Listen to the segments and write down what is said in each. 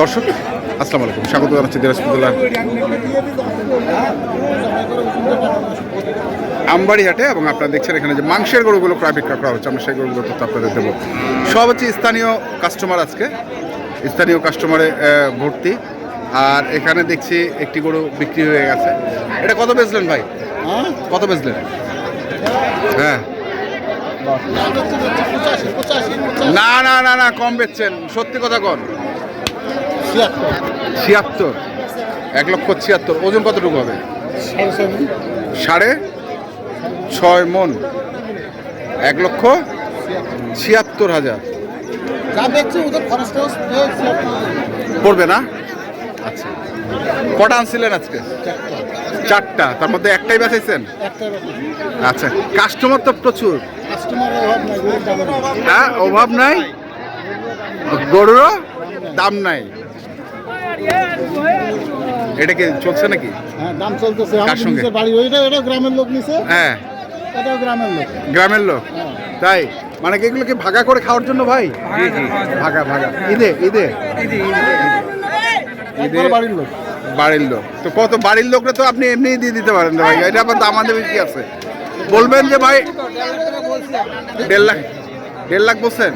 দর্শক আসসালামু আলাইকুম। স্বাগত জানাচ্ছি দিনাজপুরুল্লাহ আমবাড়ি হাটে এবং আপনারা দেখছেন এখানে যে মাংসের গরুগুলো ক্রয় বিক্রয় করা হচ্ছে আমরা সেই গরুগুলো তথ্য আপনাদের দেবো। সব হচ্ছে স্থানীয় কাস্টমার আজকে। স্থানীয় কাস্টমারে ভর্তি। আর এখানে দেখছি একটি গরু বিক্রি হয়ে গেছে। এটা কত বেচলেন ভাই? কত বেচলেন? হ্যাঁ। না না না না কম বেচছেন। সত্যি কথা কন। ছিয়াত্তর। এক লক্ষ ছিয়াত্তর। ওজন কতটুকু হবে? সাড়ে ছয় মন। এক লক্ষ ছিয়াত্তর হাজার। পড়বে না? আচ্ছা। কটা আনছিলেন আজকে? চারটা। তার মধ্যে একটাই বেচাইছেন? আচ্ছা। কাস্টমার তো প্রচুর। হ্যাঁ অভাব নাই? গরুরও দাম নাই। এটা কি চলছে নাকি? হ্যাঁ দাম চলতেছে। কার আমাদের সঙ্গে? বাড়ি। ওইটা ওটা গ্রামের লোক নিছে। হ্যাঁ। এটাও গ্রামের লোক। গ্রামের লোক? হ্যাঁ। তাই? মানে কি এগুলো কি ভাগা করে খাওয়ার জন্য ভাই? ভাগা ভাগা। ঈদে ঈদে? একবার বাড়ির লোক। বাড়ির লোক। তো কত বাড়ির লোকরা তো আপনি এমনি দিয়ে দিতে পারেন ভাই। এটা আবার দাম আমাদের কি আছে? বলবেন যে ভাই দেড় লাখ দেড় লাখ বলছেন?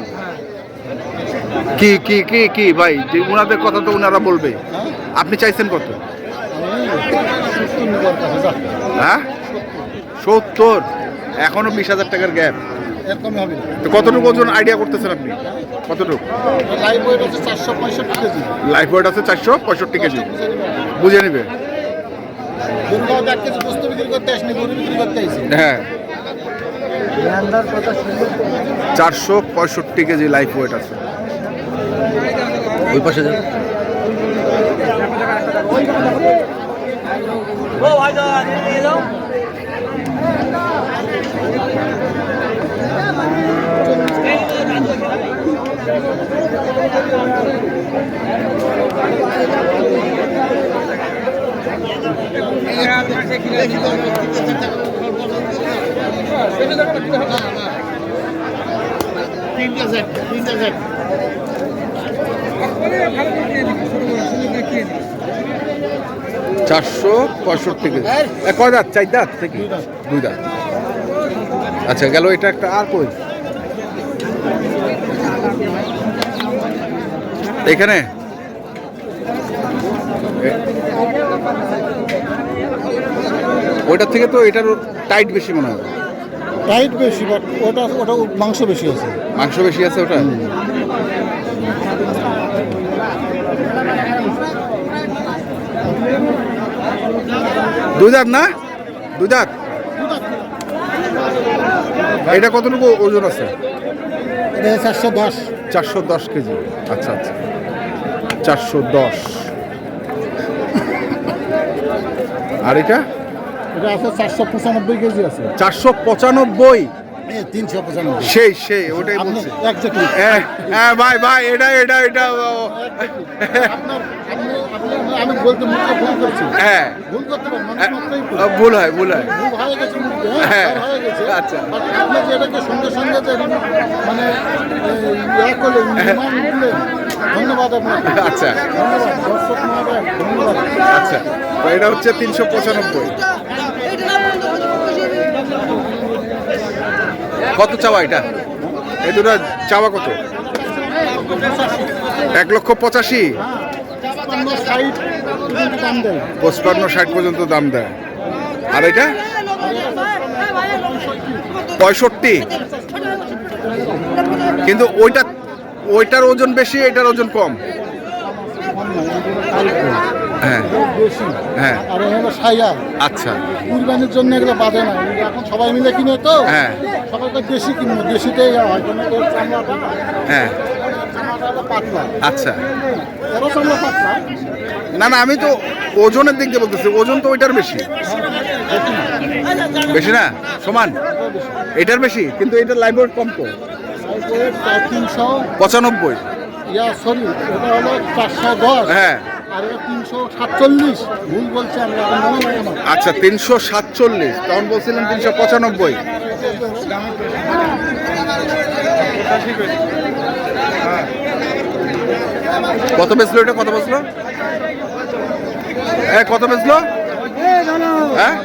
কি কি কি কি? ভাই, যে ওনাদের কথা তো ওনারা বলবে। আপনি চাইছেন কত? হ্যাঁ? সত্তর। এখনও বিশ হাজার টাকার গ্যাপ। কতটুকু ওজন আইডিয়া করতেছেন আপনি? কতটুকু? লাইফ ওয়েট আছে চারশো পঁয়ষট্টি কেজি। বুঝে নিবে। হ্যাঁ। চারশো পঁয়ষট্টি কেজি লাইফ ওয়েট আছে। ওই পাশে যান। তিনটা সেট তিনটা সেট চারশো পঁয়ষট্টি কয় দাঁত? চার দাঁত থেকে দুই দাঁত। আচ্ছা গেল এটা একটা আর কই? এখানে? ওইটার থেকে তো এটার টাইট বেশি মনে হয়। টাইট বেশি বাট ওটা ওটা মাংস বেশি আছে। মাংস বেশি আছে ওটা? দুই দাঁত না? দুই দাঁত এটা কতটুকু ওজন আছে? চারশো দশ। চারশো দশ কেজি। আচ্ছা আচ্ছা। চারশো দশ। আর এটা? এটা আছে চারশো পঁচানব্বই কেজি আছে। চারশো পঁচানব্বই? সেই সেই ওটাই বলছি। হ্যাঁ ভাই ভাই এটা এটা এটা ও, আপনার আপনি- আপনি- আমি বলতে মুখে ভুল করছি। হ্যাঁ। ভুল করতে মানুষ হ্যাঁ, ভুল। হয় ভুল হয়। ভুল হয়ে গেছে হ্যাঁ, হ্যাঁ, হয়ে গেছে। আচ্ছা। আপনি যে এটাকে সঙ্গে সঙ্গে মানে ইয়া করলেন, ধন্যবাদ আপনাকে। আচ্ছা। ধন্যবাদ আচ্ছা এটা হচ্ছে তিনশো পঁচানব্বই। কত চাওয়া এটা? এই দুটো চাওয়া কত? এক লক্ষ পঁচাশি। দাম দেয় পঁচপান্ন ষাট পর্যন্ত দাম দেয়। আর এটা? পঁয়ষট্টি। কিন্তু ওইটা ওইটার ওজন বেশি এটার ওজন কম। হ্যাঁ। হ্যাঁ। আর সাইয়া আচ্ছা। কুরবানির জন্য এগুলো বাদে না। এখন সবাই মিলে কিনে তো। হ্যাঁ। সবাই তো দেশি কিনবো। দেশিতেই হয়। হ্যাঁ। আচ্ছা। না না আমি তো ওজনের দিক দিয়ে বলতেছি ওজন তো ওইটার বেশি। বেশি না? সমান? এটার বেশি কিন্তু এটার লাইভ ওয়েট কম তো। পঁচানব্বই। সরি এটা হলো চারশো দশ। হ্যাঁ। আচ্ছা তিনশো সাতচল্লিশ। তখন বলছিলেন তিনশো পঁচানব্বই। কত বেচলো এটা? কত বেচলো? হ্যাঁ কত বেচলো? হ্যাঁ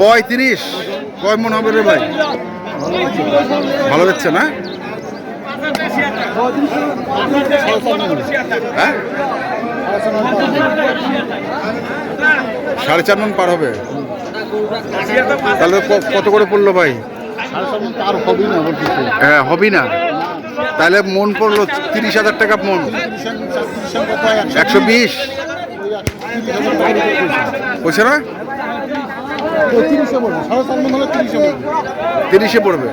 পঁয়ত্রিশ। কয় মন হবে রে ভাই? ভালো যাচ্ছে না? হ্যাঁ? সাড়ে চার মন পার হবে। তাহলে কত করে পড়ল ভাই? হ্যাঁ হবি না। তাহলে মন পড়ল তিরিশ হাজার টাকা মন। একশো বিশ? বলছে না? তিরিশে পড়বে।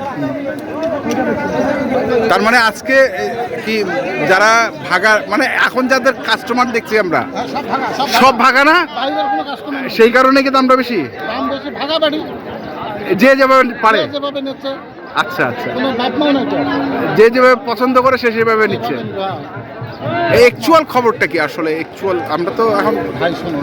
তার মানে আজকে কি যারা ভাগা মানে এখন যাদের কাস্টমার দেখছি আমরা সব ভাগা না? সেই কারণে কি দামটা বেশি? যে যেভাবে পারে। আচ্ছা আচ্ছা। যে যেভাবে পছন্দ করে সে সেভাবে নিচ্ছে। অ্যাকচুয়াল খবরটা কি আসলে? অ্যাকচুয়াল আমরা তো এখন ভাই শোনো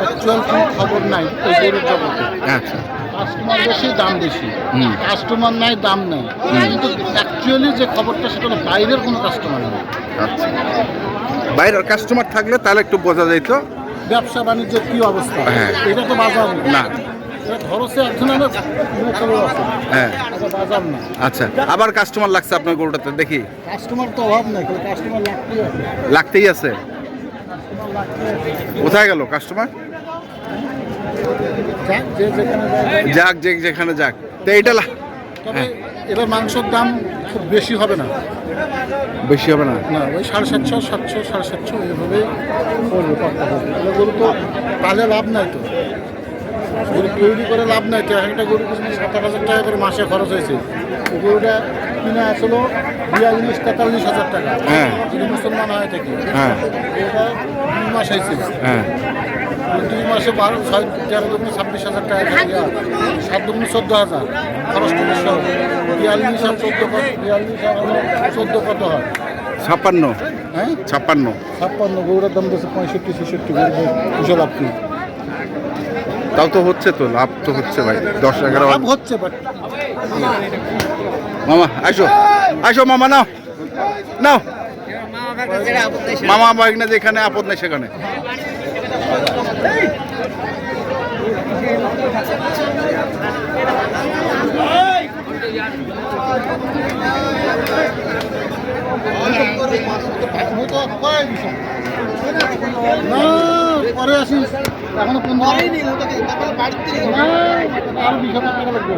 অ্যাকচুয়াল খবর নাই ওই গরুর জগতে। আচ্ছা। কাস্টমার বেশি দাম বেশি। হুম। কাস্টমার নাই দাম নেই। কিন্তু অ্যাকচুয়ালি যে খবরটা সেটা হলো বাইরের কোনো কাস্টমার নেই। আচ্ছা। বাইরের কাস্টমার থাকলে তাহলে একটু বোঝা যাইত। ব্যবসা বাণিজ্যের কি অবস্থা? হ্যাঁ। এটা তো বাজার না। হ্যাঁ। না আচ্ছা। আবার কাস্টমার লাগছে আপনার গরুটাতে দেখি। কাস্টমার তো অভাব নেই কাস্টমার লাগতেই আছে। কোথায় গেল কাস্টমার যাক, যে যেখানে। যাক তো এইটা তবে এবার মাংসের দাম খুব বেশি হবে না। বেশি হবে না? না ওই সাড়ে সাতশো সাতশো সাড়ে সাতশো এইভাবে এবার গরু তো তাহলে লাভ নাই তো। গরু তৈরি করে লাভ নাই তো একটা গরু পিছনে সাত হাজার টাকা করে মাসে খরচ হয়েছে। গরুটা কিনে আসলো বিয়াল্লিশ তেতাল্লিশ হাজার টাকা। হ্যাঁ। যদি মুসলমান হয় থেকে হ্যাঁ। এটা দুই মাস হয়েছে। হ্যাঁ। দুই মাসে বারো ছয় তেরো দুগুণ ছাব্বিশ হাজার টাকা। সাত দুগুণ চোদ্দ হাজার। খরচ সহ। বিয়াল্লিশ আর চোদ্দ বিয়াল্লিশ আর হলো চোদ্দ কত হয়? ছাপ্পান্ন। হ্যাঁ? ছাপ্পান্ন। ছাপ্পান্ন গরুটার দাম দিচ্ছে পঁয়ষট্টি ছেষট্টি গরু দুশো লাভ তাও তো হচ্ছে তো লাভ তো হচ্ছে ভাই দশ এগারো লাভ হচ্ছে মামা আসো আসো মামা নাও নাও মামা বাইক না যেখানে আপদ নেই সেখানে। না পরে আসিস এখনও পনেরো আরও বিশ হাজার টাকা লাগবে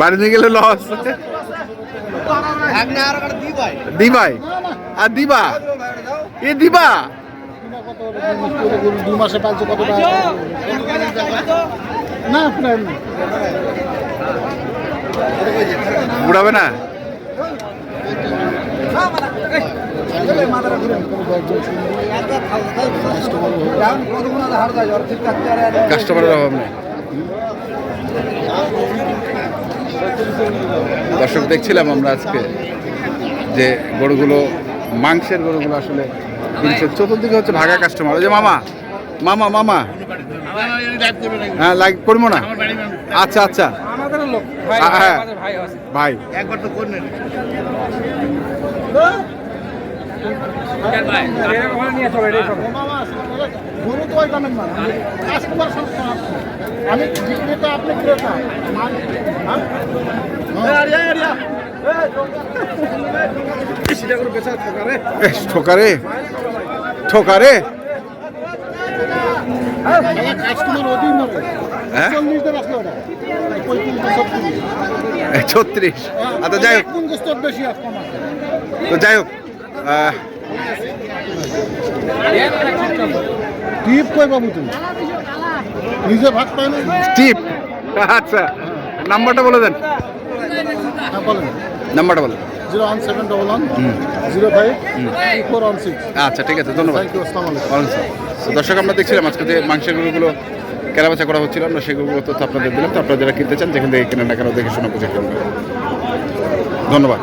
বাড়ি নিয়ে গেলে লস দিবাই। আর দিবা? এ দিবা? দুই মাস পালছে কত না উড়াবে না? কাস্টমারের অভাব নেই দর্শক দেখছিলাম আমরা আজকে যে গরুগুলো মাংসের গরুগুলো আসলে কিনছে। চতুর্দিকে হচ্ছে ভাগা কাস্টমার ওই যে মামা মামা মামা। হ্যাঁ লাইক করব না? আচ্ছা আচ্ছা। আ- হ্যাঁ ভাই গরু তো ওই দামের কাস্টমার আমি বিক্রেতা আপনি ক্রেতা। হ্যাঁ? ঠোকারে? ঠোকারে? হ্যাঁ? ছত্রিশ আচ্ছা যাই হোক। কোন বেশি আছে কম আছে তো যাই হোক আহ, টিপ কই বাবু তুমি? নিজে ভাত পাই না টিপ। আচ্ছা নাম্বারটা বলে দেন। হ্যাঁ বলেন। নাম্বারটা বলেন। Zero one seven double one zero five four one six. আচ্ছা ঠিক আছে ধন্যবাদ। দর্শক আমরা দেখছিলাম আজকে যে মাংসের গরুগুলো কেনাবেচা করা হচ্ছিল আমরা সেগুলো তথ্য আপনাদের দিলাম। তো আপনারা যারা কিনতে চান যেখান থেকে কেনেন না কেন দেখে শোনা বুঝে করবেন ধন্যবাদ।